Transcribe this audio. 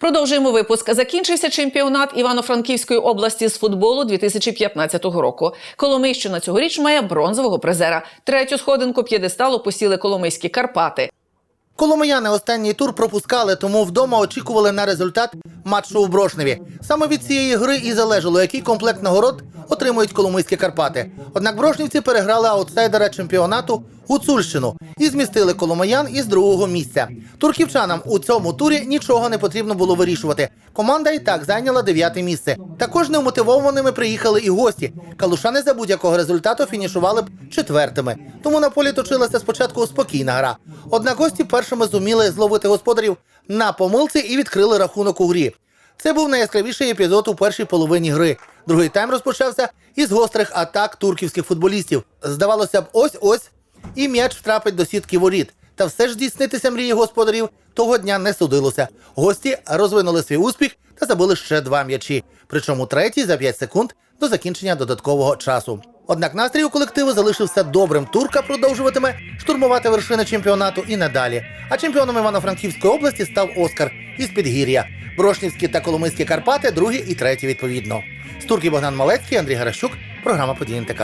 Продовжуємо випуск. Закінчився чемпіонат Івано-Франківської області з футболу 2015 року. Коломийщина цьогоріч має бронзового призера. Третю сходинку п'єдесталу посіли Коломийські Карпати. Коломияни останній тур пропускали, тому вдома очікували на результат матчу у Брошневі. Саме від цієї гри і залежало, який комплект нагород отримують коломийські Карпати. Однак брошнівці переграли аутсайдера чемпіонату Гуцульщину і змістили коломиян із другого місця. Турківчанам у цьому турі нічого не потрібно було вирішувати. Команда і так зайняла дев'яте місце. Також неумотивованими приїхали і гості. Калушани за будь-якого результату фінішували б четвертими. Тому на полі точилася спочатку спокійна гра. Однак гості першими зуміли зловити господарів на помилці і відкрили рахунок у грі. Це був найяскравіший епізод у першій половині гри. Другий тайм розпочався із гострих атак турківських футболістів. Здавалося б, ось ось і м'яч втрапить до сітки воріт. Та все ж здійснитися мрії господарів того дня не судилося. Гості розвинули свій успіх та забили ще два м'ячі. Причому третій за 5 секунд до закінчення додаткового часу. Однак настрій у колективу залишився добрим. Турка продовжуватиме штурмувати вершини чемпіонату і надалі. А чемпіоном Івано-Франківської області став Оскар із Підгір'я. Брошнівські та Коломийські Карпати, другі і треті відповідно. З турки Богдан Малецький, Андрій Гаращук, програма «Події НТК».